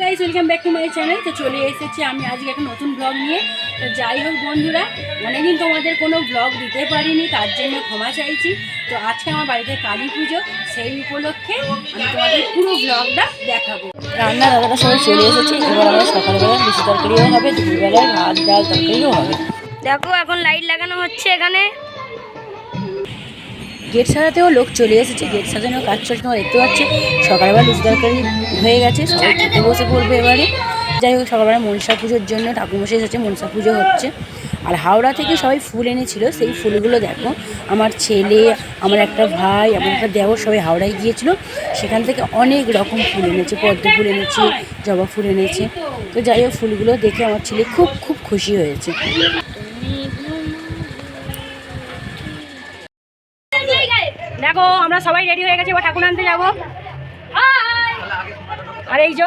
Guys welcome back to my channel তো চলে এসেছি আমি আজকে একটা নতুন ব্লগ নিয়ে। তো যাই হোক বন্ধুরা অনেকদিন তোমাদের কোনো ব্লগ দিতে পারিনি তার জন্য ক্ষমা চাইছি। তো আজকে আমার বাড়িতে কালী পুজো সেই উপলক্ষে আমি তোমাদের পুরো ব্লগটা দেখাবো। রান্না দাদারা সবাই চলে এসেছে এবার আমরা সকালবেলা লুচি তরকারিও হবে দুপুরবেলায় ভাত ডাল তরকারিও হবে। দেখো এখন লাইট লাগানো হচ্ছে এখানে। গেট সাজাতেও লোক চলে এসেছে। গেট সাজানোর কাজ চলছে, তোমরা দেখতে পাচ্ছি। সকালবেলা লুচি তরকারি হয়ে গেছে, সবাই বসে পড়বে এবারে। যাই হোক, সকালবেলা মনসা পুজোর জন্য ঠাকুরমশাই এসেছে, মনসা পুজো হচ্ছে। আর হাওড়া থেকে সবাই ফুল এনেছিল, সেই ফুলগুলো দেখো। আমার ছেলে, আমার একটা ভাই, আমার একটা দেওর সবাই হাওড়ায় গিয়েছিল। সেখান থেকে অনেক রকম ফুল এনেছে, পদ্ম ফুল এনেছে, জবা ফুল এনেছে। তো যাই হোক, ফুলগুলো দেখে আমার ছেলে খুব খুব খুশি হয়েছে। দেখো আমরা সবাই রেডি হয়ে গেছি এবার ঠাকুর আনতে যাব। আর এই যে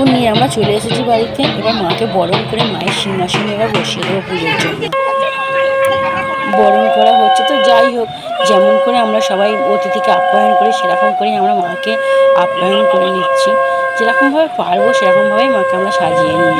ঠাকুর নিয়ে আমরা চলে এসেছি বাড়িতে এবার মাকে বরণ করে মায়ের সিংহাসনে এবার বসিয়ে দেবো পুজোর জন্য। বরণ করা হচ্ছে, তো যাই হোক, যেমন করে আমরা সবাই অতিথিকে আপ্যায়ন করি, সেরকম করেই আমরা মাকে আপ্যায়ন করে নিচ্ছি। যেরকমভাবে পারব, সেরকমভাবেই মাকে আমরা সাজিয়ে নিয়ে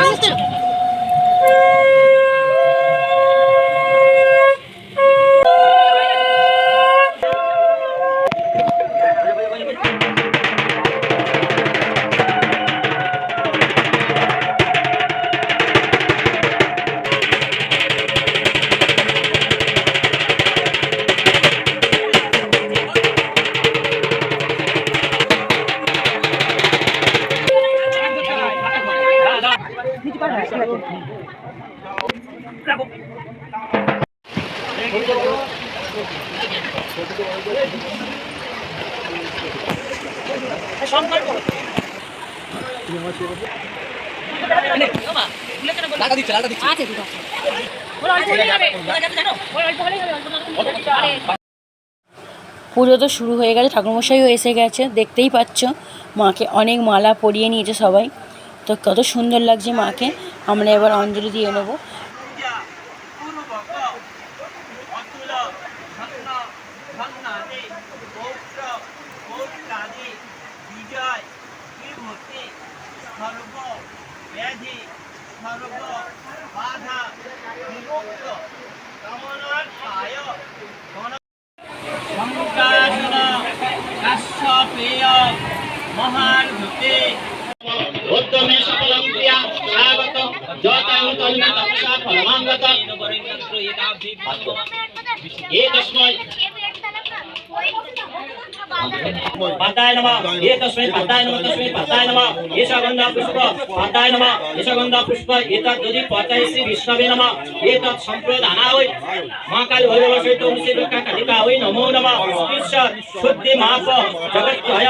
পুজো তো শুরু হয়ে গেছে, ঠাকুরমশাইও এসে গেছে, দেখতেই পাচ্ছ, মাকে অনেক মালা পরিয়ে নিয়েছে সবাই। তো কত সুন্দর লাগছে মাকে। আমরা এবার অঞ্জলি দিয়ে নেব। মহান ভূতে উত্তমে সকলম ক্রিয়া আগত যতাং তন্মে তপসা ফলমাঙ্গত এ তস্মৈ पद्माय नमः एतस्मै पद्माय नमः तस्मै पद्माय नमः एष गन्धा पुष्प पद्माय नमः एष गन्धा पुष्प एतत् यदि पतये श्री विष्णवे नमः एतत् सम्प्रदाना वै महाकाली भैरव सहित ओम श्री दुर्गा कालिका वै नमो नमः ईश्वर शुद्धि माप जगत्त्रय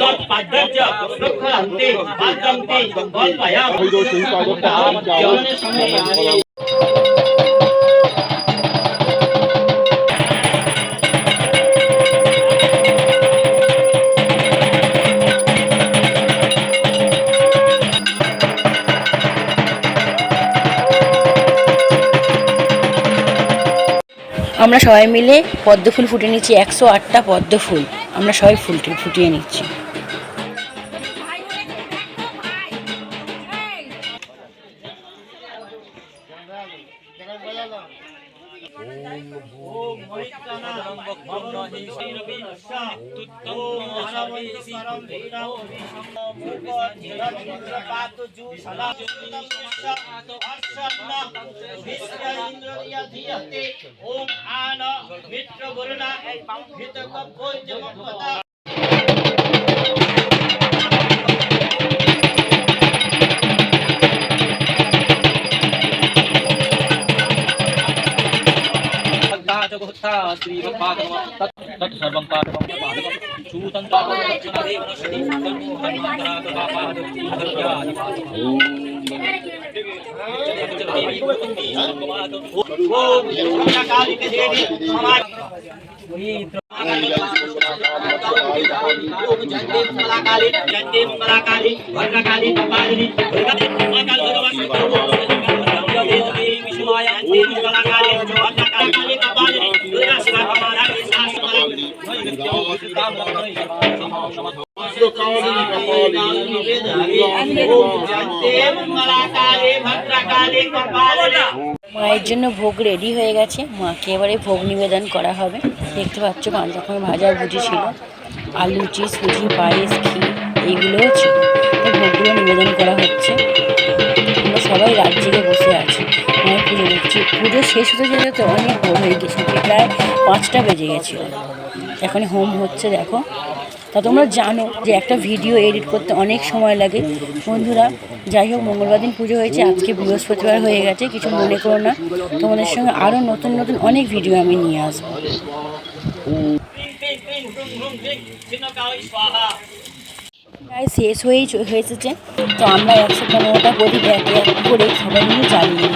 तत् पाद्यज लक्षन्ते पाद्यन्ते कल्पय जनने समये আমরা সবাই মিলে পদ্ম ফুল ফুটিয়ে নিচ্ছি, একশো আটটা পদ্ম ফুল আমরা সবাই ফুল ফুটিয়ে নিচ্ছি। परम वीरम मूर्तिरंध्र पातु जूषला हर्षन्न विश्व इंद्रिय धीयते, ओम, आन, मित्र, गुरुना हित कब्बो जमपदा सर्वं पाठवं तत् सर्वं पाठवं दुर्गा अकाल মায়ের জন্য ভোগ রেডি হয়ে গেছে। মাকে এবারে ভোগ নিবেদন করা হবে। দেখতে পাচ্ছ পাঁচ রকমের ভাজা ভুজি ছিল, আলু, চিজ, সুজি, পায়েস ক্ষীর এইগুলোও ছিল। ভোগগুলো নিবেদন করা হচ্ছে। আমরা সবাই রাত জেগে বসে আছি। মায়ের পুজো দেখছি। পুজো শেষ হতে যেতে অনেক ভোর হয়ে গেছে। প্রায় পাঁচটা বেজে গেছিল। এখন হোম হচ্ছে, দেখো। তা তোমরা জানো যে একটা ভিডিও এডিট করতে অনেক সময় লাগে। বন্ধুরা, যাই হোক, মঙ্গলবার দিন পুজো হয়েছে, আজকে বৃহস্পতিবার হয়ে গেছে, কিছু মনে করো না। তোমাদের সঙ্গে আরও নতুন নতুন অনেক ভিডিও আমি নিয়ে আসব। প্রায় শেষ হয়েই হয়ে এসেছে তো আমরা একশো পনেরোটা প্রদীপ এক এক করে সবাই মিলে জ্বালিয়ে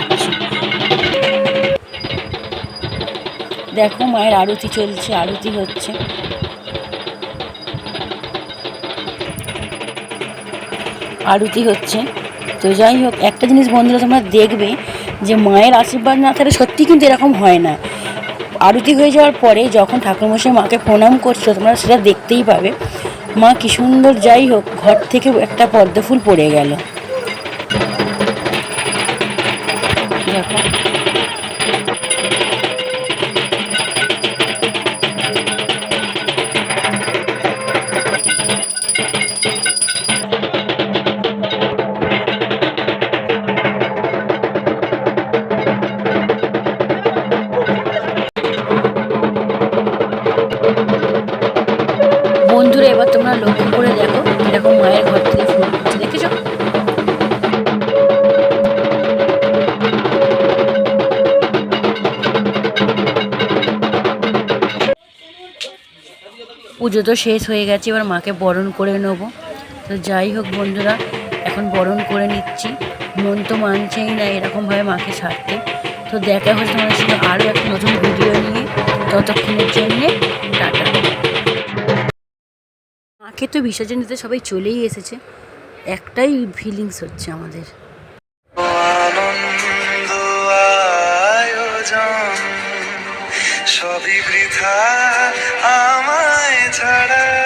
দেখো মায়ের আরতি চলছে, আরতি হচ্ছে। আরতি হচ্ছে। তো যাই হোক, একটা জিনিস বন্ধুরা তোমরা দেখবে যে মায়ের আশীর্বাদ না থাকলে সত্যি কিন্তু এরকম হয় না। আরতি হয়ে যাওয়ার পরে যখন ঠাকুরমশাই মাকে প্রণাম করছ তোমরা সেটা দেখতেই পাবে। মা কি সুন্দর, যাই হোক, ঘর থেকে একটা পদ্ম ফুল পড়ে গেল। দেখো। পুজো তো শেষ হয়ে গেছে, এবার মাকে বরণ করে নেব। তো যাই হোক বন্ধুরা, এখন বরণ করে নিচ্ছি। মন তো মানছেই না এরকমভাবে মাকে সারতে। তো দেখা হচ্ছে তোমাদের সঙ্গে আরও একটা নতুন ভিডিও নিয়ে। ততক্ষণের জন্যে টাটা। মাকে তো বিসর্জন দিতে সবাই চলেই এসেছে। একটাই ফিলিংস হচ্ছে আমাদের। সবই বৃথা আমায় ta-da.